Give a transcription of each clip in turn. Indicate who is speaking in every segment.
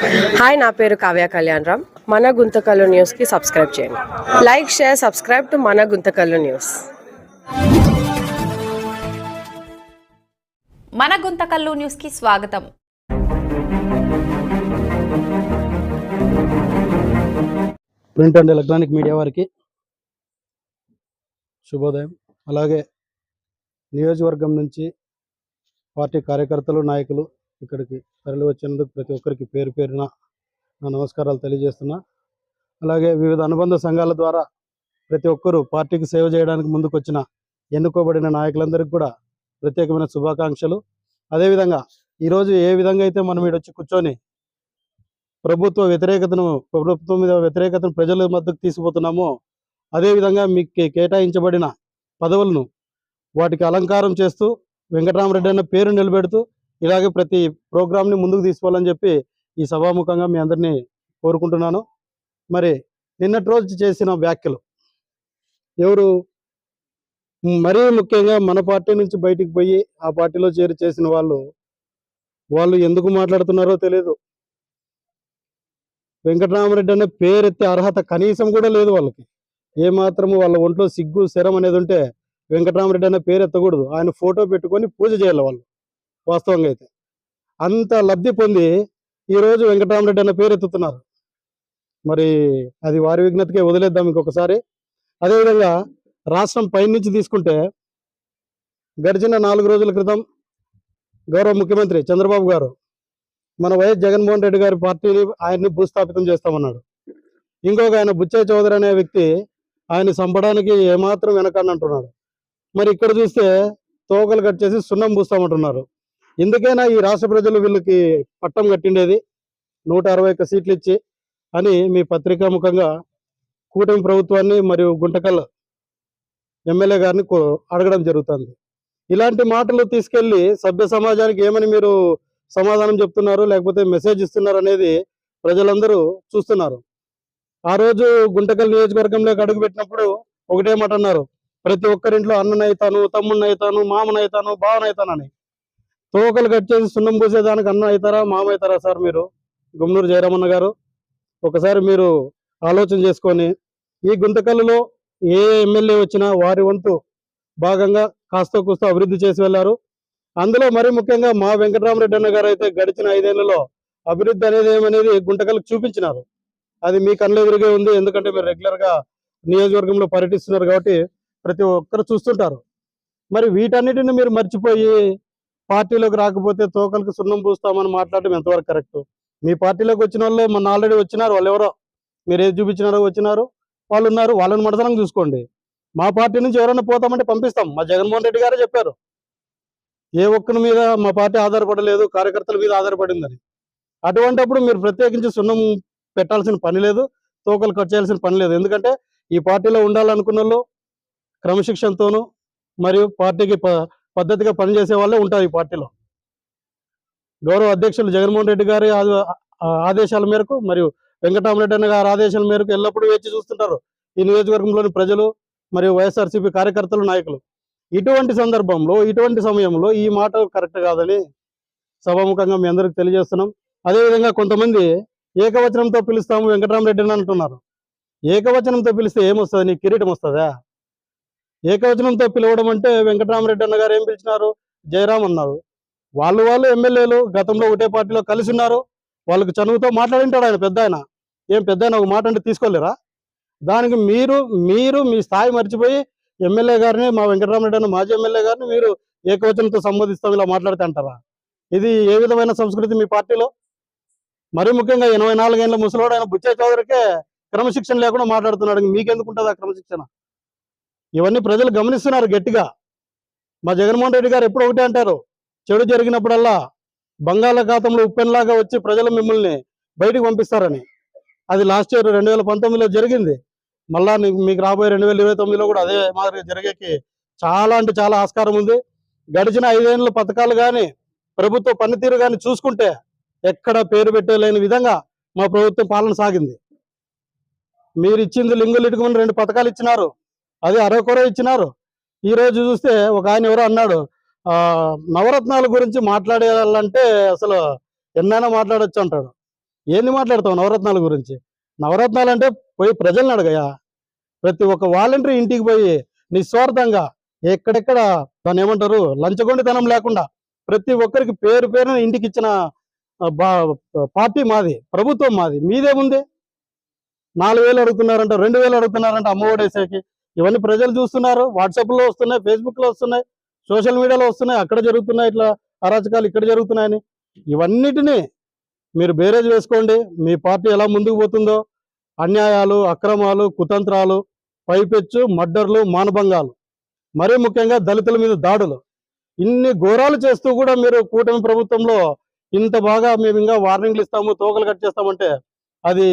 Speaker 1: Hi నా పేరు కావ్య కళ్యాణ్ రామ్. మన గుంతకల్లు న్యూస్కి సబ్స్క్రైబ్ చేయండి. లైక్ షేర్ సబ్స్క్రైబ్ టు మన గుంతకల్లు న్యూస్.
Speaker 2: మన గుంతకల్లు న్యూస్కి స్వాగతం.
Speaker 3: ప్రింట్ అండ్ ఎలక్ట్రానిక్ మీడియా వారికి శుభోదయం. అలాగే నియోజకవర్గం నుంచి పార్టీ కార్యకర్తలు నాయకులు ఇక్కడికి తరలి వచ్చినందుకు ప్రతి ఒక్కరికి పేరు పేరున నా నమస్కారాలు తెలియజేస్తున్నా. అలాగే వివిధ అనుబంధ సంఘాల ద్వారా ప్రతి ఒక్కరూ పార్టీకి సేవ చేయడానికి ముందుకొచ్చిన ఎన్నుకోబడిన నాయకులందరికీ కూడా ప్రత్యేకమైన శుభాకాంక్షలు. అదేవిధంగా ఈరోజు ఏ విధంగా అయితే మనం ఇడొచ్చి వచ్చి కూర్చొని ప్రభుత్వ వ్యతిరేకతను ప్రభుత్వం మీద వ్యతిరేకతను ప్రజల మద్దతు తీసుకుపోతున్నామో అదేవిధంగా మీకు కే- కేటాయించబడిన పదవులను వాటికి అలంకారం చేస్తూ వెంకటరామరెడ్డి అన్న పేరు నిలబెడుతూ ఇలాగే ప్రతి ప్రోగ్రామ్ని ముందుకు తీసుకోవాలని చెప్పి ఈ సభాముఖంగా మీ అందరినీ కోరుకుంటున్నాను. మరి నిన్నటి రోజు చేసిన వ్యాఖ్యలు. ఎవరు మరీ ముఖ్యంగా మన పార్టీ నుంచి బయటికి పోయి ఆ పార్టీలో చేరి చేసిన వాళ్ళు వాళ్ళు ఎందుకు మాట్లాడుతున్నారో తెలియదు వెంకటరామరెడ్డి అనే పేరెత్తే అర్హత కనీసం కూడా లేదు వాళ్ళకి. ఏ వాళ్ళ ఒంట్లో సిగ్గు శరం అనేది ఉంటే వెంకటరామరెడ్డి అనే పేరు ఎత్తకూడదు. ఆయన ఫోటో పెట్టుకొని పూజ చేయాలి వాళ్ళు. వాస్తవంగా అయితే అంత లబ్ధి పొంది ఈరోజు వెంకటరామరెడ్డి అనే పేరు ఎత్తుతున్నారు. మరి అది వారి విజ్ఞతకే వదిలేద్దాం ఇంకొకసారి. అదేవిధంగా రాష్ట్రం పైనుంచి తీసుకుంటే గడిచిన నాలుగు రోజుల క్రితం గౌరవ ముఖ్యమంత్రి చంద్రబాబు గారు మన వైఎస్ జగన్మోహన్ రెడ్డి గారి పార్టీని ఆయన్ని భూస్థాపితం చేస్తామన్నాడు. ఇంకొక ఆయన బుచ్చయ్య చౌదరి అనే వ్యక్తి ఆయన చంపడానికి ఏమాత్రం వెనకాన్ని అంటున్నాడు మరి ఇక్కడ చూస్తే తోకలు కట్ చేసి సున్నం పూస్తామంటున్నారు. ఎందుకైనా ఈ రాష్ట్ర ప్రజలు వీళ్ళకి పట్టం కట్టిండేది. నూట అరవై ఒక్క సీట్లు ఇచ్చి అని మీ పత్రికాముఖంగా కూటమి ప్రభుత్వాన్ని మరియు గుంటకల్ ఎమ్మెల్యే గారిని అడగడం జరుగుతుంది. ఇలాంటి మాటలు తీసుకెళ్ళి సభ్య సమాజానికి ఏమని మీరు సమాధానం చెప్తున్నారు లేకపోతే మెసేజ్ ఇస్తున్నారు అనేది ప్రజలందరూ చూస్తున్నారు. ఆ రోజు గుంటకల్ నియోజకవర్గంలోకి అడుగు పెట్టినప్పుడు ఒకటే మాట అన్నారు. ప్రతి ఒక్కరింట్లో అన్ననైతాను తమ్ముడినైతాను మామనైతాను బావనైతానని తోకలు కట్ చేసి సున్నం పూసేదానికి అన్న అవుతారా మామ అవుతారా సార్ మీరు? గుమ్నూరు జయరామన్న గారు ఒకసారి మీరు ఆలోచన చేసుకొని ఈ గుంతకల్లులో ఏ ఎమ్మెల్యే వచ్చినా వారి వంతు భాగంగా కాస్త కూస్త అభివృద్ధి చేసి వెళ్ళారు. అందులో మరి ముఖ్యంగా మా వెంకటరామరెడ్డి అన్న గారు అయితే గడిచిన ఐదేళ్ళలో అభివృద్ధి అనేది ఏమనేది గుంటకల్కి చూపించినారు. అది మీ కళ్ళ ఎదురుగే ఉంది ఎందుకంటే మీరు రెగ్యులర్గా నియోజకవర్గంలో పర్యటిస్తున్నారు కాబట్టి ప్రతి ఒక్కరు చూస్తుంటారు. మరి వీటన్నిటిని మీరు మర్చిపోయి పార్టీలోకి రాకపోతే తోకలకు సున్నం పూస్తామని మాట్లాడటం ఎంతవరకు కరెక్ట్? మీ పార్టీలోకి వచ్చిన వాళ్ళు మొన్న ఆల్రెడీ వచ్చినారు వాళ్ళు ఎవరో? మీరు ఏది చూపించినారో వచ్చినారు వాళ్ళు ఉన్నారు వాళ్ళని మడతనం చూసుకోండి. మా పార్టీ నుంచి ఎవరైనా పోతామంటే పంపిస్తాం. మా జగన్మోహన్ రెడ్డి గారే చెప్పారు. ఏ ఒక్కరి మీద మా పార్టీ ఆధారపడలేదు కార్యకర్తల మీద ఆధారపడిందని. అటువంటప్పుడు మీరు ప్రత్యేకించి సున్నం పెట్టాల్సిన పని లేదు తోకలు కట్ చేయాల్సిన పని లేదు. ఎందుకంటే ఈ పార్టీలో ఉండాలనుకున్న వాళ్ళు క్రమశిక్షణతోనూ మరియు పార్టీకి పద్ధతిగా పనిచేసే వాళ్ళే ఉంటారు ఈ పార్టీలో. గౌరవ అధ్యక్షులు జగన్మోహన్ రెడ్డి గారి ఆదేశాల మేరకు మరియు వెంకటరామరెడ్డి అన్న గారి ఆదేశాల మేరకు ఎల్లప్పుడూ వేచి చూస్తుంటారు ఈ నియోజకవర్గంలోని ప్రజలు మరియు వైఎస్ఆర్సీపీ కార్యకర్తలు నాయకులు. ఇటువంటి సందర్భంలో ఇటువంటి సమయంలో ఈ మాట కరెక్ట్ కాదని సభాముఖంగా మీ అందరికి తెలియజేస్తున్నాం. అదేవిధంగా కొంతమంది ఏకవచనంతో పిలుస్తాము వెంకటరామరెడ్డి అని అంటున్నారు. ఏకవచనంతో పిలిస్తే ఏమొస్తుంది? నీ కిరీటం వస్తుందా? ఏకవచనంతో పిలవడం అంటే వెంకటరామరెడ్డి అన్న గారు ఏం పిలిచినారు? జయరాం అన్నారు. వాళ్ళు వాళ్ళు ఎమ్మెల్యేలు గతంలో ఒకటే పార్టీలో కలిసి ఉన్నారు. వాళ్ళకి చనువుతో మాట్లాడింటాడు ఆయన పెద్ద ఆయన. ఏం పెద్ద ఆయన ఒక మాట అంటే తీసుకోలేరా? దానికి మీరు మీరు మీ స్థాయి మర్చిపోయి ఎమ్మెల్యే గారిని మా వెంకటరామరెడ్డి అన్న మాజీ ఎమ్మెల్యే గారిని మీరు ఏకవచనంతో సంబోధిస్తాం ఇలా మాట్లాడితే అంటారా? ఇది ఏ విధమైన సంస్కృతి మీ పార్టీలో? మరి ముఖ్యంగా ఎనభై నాలుగేళ్ళ ముసలోడు ఆయన బుచ్చయ్య చౌదరికే క్రమశిక్షణ లేకుండా మాట్లాడుతున్నాడు. ఇంక మీకెందుకు ఉంటుంది ఆ క్రమశిక్షణ? ఇవన్నీ ప్రజలు గమనిస్తున్నారు గట్టిగా. మా జగన్మోహన్ రెడ్డి గారు ఎప్పుడు ఒకటే అంటారు చెడు జరిగినప్పుడల్లా బంగాళాఖాతంలో ఉప్పెన్లాగా వచ్చి ప్రజలు మిమ్మల్ని బయటకు పంపిస్తారని. అది లాస్ట్ ఇయర్ రెండు వేల పంతొమ్మిదిలో జరిగింది. మళ్ళా మీకు రాబోయే రెండు వేల ఇరవై తొమ్మిదిలో కూడా అదే మాదిరిగా జరిగేకి చాలా అంటే చాలా ఆస్కారం ఉంది. గడిచిన ఐదేళ్ళ పథకాలు కానీ ప్రభుత్వ పనితీరు కానీ చూసుకుంటే ఎక్కడ పేరు పెట్టలేని విధంగా మా ప్రభుత్వం పాలన సాగింది. మీరు ఇచ్చింది లింగులు ఇటుకుమని రెండు పథకాలు ఇచ్చినారు. అది అరకొర ఇచ్చినారు. ఈ రోజు చూస్తే ఒక ఆయన ఎవరో అన్నాడు ఆ నవరత్నాల గురించి మాట్లాడేయాలంటే అసలు ఎన్నైనా మాట్లాడొచ్చు అంటాడు. ఏంది మాట్లాడతావు నవరత్నాల గురించి? నవరత్నాలు అంటే పోయి ప్రజల్ని అడగయా? ప్రతి ఒక్క వాలంటీర్ ఇంటికి పోయి నిస్వార్థంగా ఎక్కడెక్కడ దాని ఏమంటారు లంచగొండితనం లేకుండా ప్రతి ఒక్కరికి పేరు పేరున ఇంటికి ఇచ్చిన బా- పార్టీ మాది ప్రభుత్వం మాది. మీదేముంది? నాలుగు వేలు అడుగుతున్నారంట రెండు వేలు అడుగుతున్నారంట అమ్మ వేసేకి ఇవన్నీ ప్రజలు చూస్తున్నారు. వాట్సాప్లో వస్తున్నాయి ఫేస్బుక్లో వస్తున్నాయి సోషల్ మీడియాలో వస్తున్నాయి. అక్కడ జరుగుతున్నాయి ఇట్లా అరాచకాలు ఇక్కడ జరుగుతున్నాయని. ఇవన్నిటినీ మీరు బేరేజ్ వేసుకోండి. మీ పార్టీ ఎలా ముందుకు పోతుందో అన్యాయాలు అక్రమాలు కుతంత్రాలు పైపెచ్చు మర్డర్లు మానభంగాలు మరీ ముఖ్యంగా దళితుల మీద దాడులు. ఇన్ని ఘోరాలు చేస్తూ కూడా మీరు కూటమి ప్రభుత్వంలో ఇంత బాగా మేము ఇంకా వార్నింగ్లు ఇస్తాము తోకలు కట్ చేస్తామంటే అది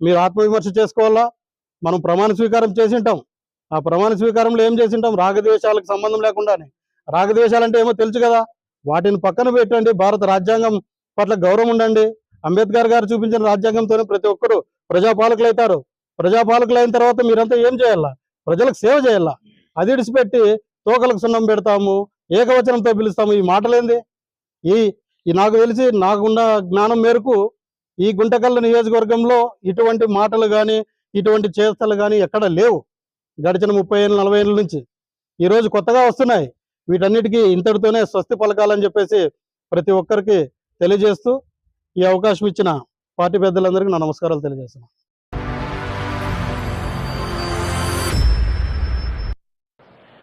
Speaker 3: మీరు ఆత్మవిమర్శ చేసుకోవాలా? మనం ప్రమాణ స్వీకారం చేసింటాం ఆ ప్రమాణ స్వీకారంలో ఏం చేసింటాం? రాగద్వేషాలకు సంబంధం లేకుండానే. రాగద్వేషాలు అంటే ఏమో తెలుసు కదా? వాటిని పక్కన పెట్టండి. భారత రాజ్యాంగం పట్ల గౌరవం ఉండండి. అంబేద్కర్ గారు చూపించిన రాజ్యాంగంతోనే ప్రతి ఒక్కరు ప్రజాపాలకులు అవుతారు. ప్రజాపాలకులు అయిన తర్వాత మీరంతా ఏం చేయాలా? ప్రజలకు సేవ చేయాలా? అది ఇడిచిపెట్టి తోకలకు సున్నం పెడతాము ఏకవచనంతో పిలుస్తాము. ఈ మాటలేంది? ఈ ఈ నాకు తెలిసి నాకున్న జ్ఞానం మేరకు ఈ గుంటకల్ల నియోజకవర్గంలో ఇటువంటి మాటలు కానీ ఇటువంటి చేస్తలు కానీ ఎక్కడ లేవు. గడిచిన ముప్పై ఏళ్ళు నలభై ఏళ్ళ నుంచి. ఈ రోజు కొత్తగా వస్తున్నాయి. వీటన్నిటికీ ఇంతటితోనే స్వస్తి పలకాలని చెప్పేసి ప్రతి ఒక్కరికి తెలియజేస్తూ ఈ అవకాశం ఇచ్చిన పార్టీ పెద్దలందరికీ నా నమస్కారాలు తెలియజేస్తున్నాను.